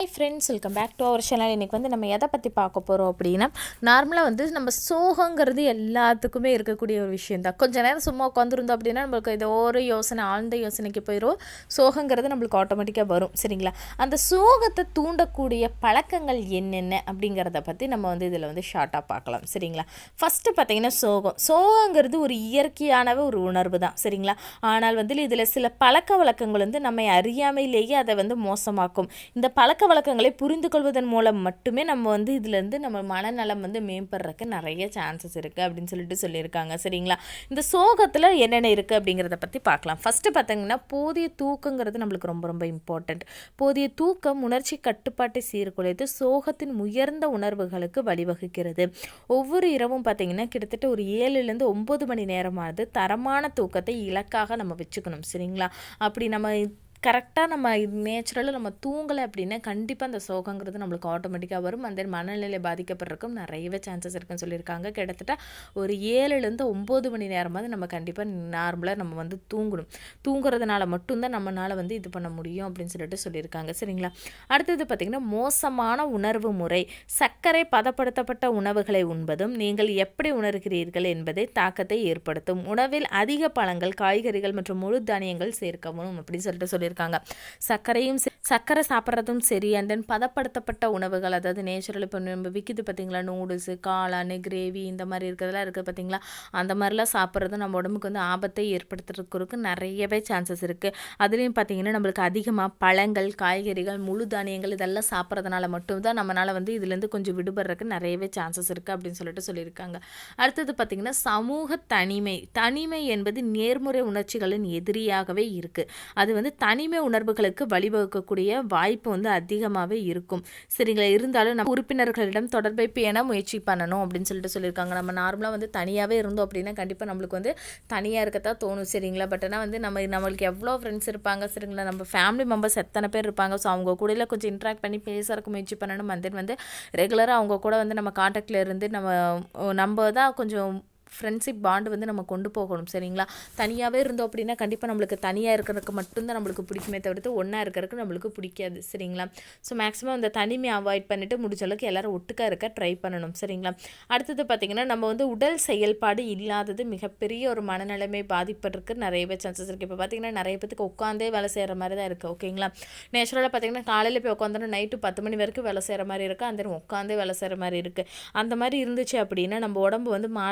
Hi friends welcome back to our channel இன்றைக்கி வந்து நம்ம எதை பற்றி பார்க்க போகிறோம் அப்படின்னா நார்மலாக வந்து நம்ம சோகங்கிறது எல்லாத்துக்குமே இருக்கக்கூடிய ஒரு விஷயம் தான். கொஞ்ச நேரம் சும்மா உட்காந்துருந்தோம் அப்படின்னா நம்மளுக்கு இது ஒரு யோசனை ஆழ்ந்த யோசனைக்கு போயிடும் சோகங்கிறது நம்மளுக்கு ஆட்டோமேட்டிக்காக வரும் சரிங்களா? அந்த சோகத்தை தூண்டக்கூடிய பழக்கங்கள் என்னென்ன அப்படிங்கிறத பற்றி நம்ம வந்து இதில் வந்து ஷார்ட்டாக பார்க்கலாம் சரிங்களா? ஃபஸ்ட்டு பார்த்தீங்கன்னா சோகம். சோகங்கிறது ஒரு இயற்கையானவே ஒரு உணர்வு தான் சரிங்களா? ஆனால் வந்து இதில் சில பழக்க வழக்கங்கள் வந்து நம்மை அறியாமையிலேயே அதை வந்து மோசமாக்கும். இந்த பழக்க வழக்கங்களை புரிந்து கொள்வதன் மூலம் மட்டுமே நம்ம வந்து இதுலேருந்து நம்ம மனநலம் வந்து மேம்படுறதுக்கு நிறைய சான்சஸ் இருக்குது அப்படின்னு சொல்லிட்டு சொல்லியிருக்காங்க. சரிங்களா? இந்த சோகத்தில் என்னென்ன இருக்குது அப்படிங்கிறத பற்றி பார்க்கலாம். ஃபஸ்ட்டு பார்த்தீங்கன்னா போதிய தூக்கங்கிறது நம்மளுக்கு ரொம்ப ரொம்ப இம்பார்ட்டண்ட் போதிய தூக்கம் உணர்ச்சி கட்டுப்பாட்டை சீர்குலைத்து சோகத்தின் உயர்ந்த உணர்வுகளுக்கு வழிவகுக்கிறது. ஒவ்வொரு இரவும் பார்த்தீங்கன்னா கிட்டத்தட்ட ஒரு ஏழுலேருந்து ஒம்பது மணி நேரமானது தரமான தூக்கத்தை இலக்காக நம்ம வச்சுக்கணும். சரிங்களா? அப்படி நம்ம கரெக்டாக நம்ம நேச்சுரலாக நம்ம தூங்கலை அப்படின்னா கண்டிப்பாக அந்த சோகங்கிறது நம்மளுக்கு ஆட்டோமேட்டிக்காக வரும். அந்த மனநிலை பாதிக்கப்படுறதுக்கும் நிறையவே சான்சஸ் இருக்குன்னு சொல்லியிருக்காங்க. கிட்டத்தட்ட ஒரு ஏழுலேருந்து ஒம்பது மணி நேரமாவது நம்ம கண்டிப்பாக நார்மலாக நம்ம வந்து தூங்கணும். தூங்குறதுனால மட்டும்தான் நம்மளால் வந்து இது பண்ண முடியும் அப்படின்னு சொல்லிட்டு சொல்லியிருக்காங்க. சரிங்களா? அடுத்தது பார்த்திங்கன்னா மோசமான உணர்வு முறை. சர்க்கரை பதப்படுத்தப்பட்ட உணவுகளை உண்பதும் நீங்கள் எப்படி உணர்கிறீர்கள் என்பதை தாக்கத்தை ஏற்படுத்தும். உணவில் அதிக பழங்கள் காய்கறிகள் மற்றும் முழு தானியங்கள் சேர்க்கவும் அப்படின்னு சொல்லிட்டு சொல்லி சொல்லியிருக்காங்க. சர்க்கரையும் சர்க்கரை சாப்பிட்றதும் சரி அண்ட் தென் பதப்படுத்தப்பட்ட உணவுகள் அதாவது நேச்சுரல் இப்போ நம்ம விற்கிது பார்த்தீங்களா நூடுல்ஸு காளான் கிரேவி இந்த மாதிரி இருக்கிறதெல்லாம் இருக்குது பார்த்தீங்களா அந்த மாதிரிலாம் சாப்பிட்றது நம்ம உடம்புக்கு வந்து ஆபத்தை ஏற்படுத்துறதுக்கு நிறையவே சான்சஸ் இருக்குது அதுலேயும் பார்த்தீங்கன்னா நம்மளுக்கு அதிகமாக பழங்கள் காய்கறிகள் முழு தானியங்கள் இதெல்லாம் சாப்பிட்றதுனால மட்டும்தான் நம்மளால் வந்து இதுலேருந்து கொஞ்சம் விடுபடுறதுக்கு நிறையவே சான்சஸ் இருக்குது அப்படின்னு சொல்லிட்டு சொல்லியிருக்காங்க. அடுத்தது பார்த்திங்கன்னா சமூக தனிமை. தனிமை என்பது நேர்முறை உணர்ச்சிகளின் எதிரியாகவே இருக்குது அது வந்து தனிமை உணர்வுகளுக்கு வழிவகுக்கக்கூடிய வாய்ப்பு வந்து அதிகமாகவே இருக்கும். சரிங்களா இருந்தாலும் நம்ம உறுப்பினர்களிடம் தொடர்பை பேண முயற்சி பண்ணணும் அப்படின்னு சொல்லிட்டு சொல்லியிருக்காங்க. நம்ம நார்மலாக வந்து தனியாகவே இருந்தோம் அப்படின்னா கண்டிப்பாக நம்மளுக்கு வந்து தனியாக இருக்கத்தான் தோணும் சரிங்களா? பட் ஆனால் வந்து நம்ம நம்மளுக்கு எவ்வளோ ஃப்ரெண்ட்ஸ் இருப்பாங்க சரிங்களா? நம்ம ஃபேமிலி மெம்பர்ஸ் எத்தனை பேர் இருப்பாங்க? ஸோ அவங்க கூட கொஞ்சம் இன்ட்ராக்ட் பண்ணி பேசுறதுக்கு முயற்சி பண்ணணும் and வந்து ரெகுலராக அவங்க கூட வந்து நம்ம காண்டாக்டில் இருந்து நம்ம நம்ம தான் கொஞ்சம் ஃப்ரெண்ட்ஷிப் பாண்டு வந்து நம்ம கொண்டு போகணும் சரிங்களா? தனியாகவே இருந்தோம் அப்படின்னா கண்டிப்பாக நம்மளுக்கு தனியாக இருக்கிறதுக்கு மட்டும்தான் நம்மளுக்கு பிடிக்குமே தவிர்த்து ஒன்றா இருக்கிறதுக்கு நம்மளுக்கு பிடிக்காது சரிங்களா? ஸோ மேக்ஸிமம் அந்த தனிமையை அவாய்ட் பண்ணிவிட்டு முடிஞ்ச அளவுக்கு எல்லோரும் ஒட்டுக்கா இருக்க ட்ரை பண்ணணும் சரிங்களா? அடுத்தது பார்த்திங்கன்னா நம்ம வந்து உடல் செயல்பாடு இல்லாதது மிகப்பெரிய ஒரு மனநிலைமை பாதிப்பதற்கு நிறையவே சான்சஸ் இருக்குது இப்போ பார்த்திங்கன்னா நிறைய பேத்துக்கு உட்காந்தே வேலை செய்கிற மாதிரி தான் இருக்குது ஓகேங்களா நேச்சுரலாக பார்த்திங்கன்னா காலையில் போய் உட்காந்தோன்னா நைட்டு பத்து மணி வரைக்கும் வேலை செய்கிற மாதிரி இருக்குது அந்த உட்காந்தே வேலை செய்கிற மாதிரி இருக்குது அந்த மாதிரி இருந்துச்சு அப்படின்னா நம்ம உடம்பு வந்து மா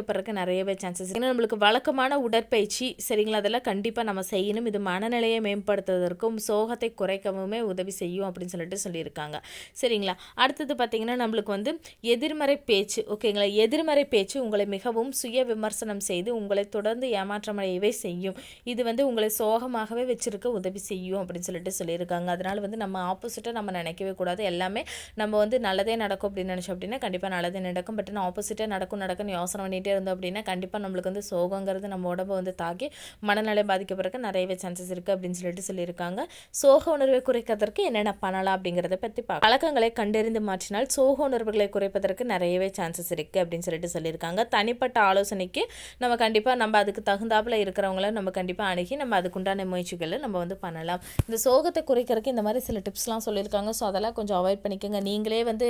பாதிக்கப்படுறதுக்கு நிறையவே சான்சஸ் ஏன்னா நம்மளுக்கு வழக்கமான உடற்பயிற்சி சரிங்களா? அதெல்லாம் கண்டிப்பாக நம்ம செய்யணும். இது மனநிலையை மேம்படுத்துவதற்கும் சோகத்தை குறைக்கவுமே உதவி செய்யும் அப்படின்னு சொல்லிட்டு சொல்லியிருக்காங்க. சரிங்களா? அடுத்தது பார்த்திங்கன்னா நம்மளுக்கு வந்து எதிர்மறை பேச்சு ஓகேங்களா? எதிர்மறை பேச்சு உங்களை மிகவும் சுய விமர்சனம் செய்து உங்களை தொடர்ந்து ஏமாற்றமடையவே செய்யும். இது வந்து உங்களை சோகமாகவே வச்சிருக்க உதவி செய்யும் அப்படின்னு சொல்லிட்டு சொல்லியிருக்காங்க. அதனால் வந்து நம்ம ஆப்போசிட்டாக நம்ம நினைக்கவே கூடாது. எல்லாமே நம்ம வந்து நல்லதே நடக்கும் அப்படின்னு நினச்சோம் அப்படின்னா கண்டிப்பாக நல்லதே நடக்கும். பட் நான் ஆப்போசிட்டாக நடக்கும் நடக்கும்னு யோசனை பண்ணிகிட்டே இருந்தோம் அப்படின்னா கண்டிப்பாக நம்மளுக்கு வந்து சோகங்கிறது நம்ம உடம்பை வந்து தாக்கி மனநிலை பாதிக்கப்படுறதுக்கு நிறையவே சான்சஸ் இருக்குது அப்படின்னு சொல்லிட்டு சொல்லியிருக்காங்க. சோக உணர்வை குறைக்கிறதற்கு என்னென்ன பண்ணலாம் அப்படிங்கிறத பற்றி பார்க்க பழக்கங்களை கண்டறிந்து மாற்றினால் சோக உணர்வுகளை குறைப்பதற்கு நிறையவே சான்சஸ் இருக்குது அப்படின்னு சொல்லிட்டு சொல்லியிருக்காங்க. தனிப்பட்ட ஆலோசனைக்கு நம்ம கண்டிப்பாக நம்ம அதுக்கு தகுந்தாப்பில் இருக்கிறவங்கள நம்ம கண்டிப்பாக அணுகி நம்ம அதுக்குண்டான முயற்சிகளை நம்ம வந்து பண்ணலாம். இந்த சோகத்தை குறைக்கிறதுக்கு இந்த மாதிரி சில டிப்ஸ்லாம் சொல்லியிருக்காங்க. ஸோ அதெல்லாம் கொஞ்சம் அவாய்ட் பண்ணிக்கோங்க. நீங்களே வந்து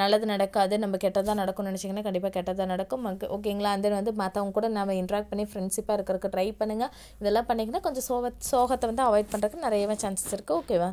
நல்லது நடக்காது. நம்ம கெட்டதாக நடக்கும்னு நினச்சிங்கன்னா கண்டிப்பாக கெட்டதாக நடக்கும். ஓகே ஓகேங்களா? அந்த வந்து மற்றவங்க கூட நம்ம இன்ட்ராக்ட் பண்ணி ஃப்ரெண்ட்ஷிப்பாக இருக்கிறதுக்கு ட்ரை பண்ணுங்கள் இதெல்லாம் பண்ணிங்கன்னா கொஞ்சம் சோக சோகத்தை வந்து அவாய்ட் பண்ணுறதுக்கு நிறையவே சான்சஸ் இருக்குது ஓகேவா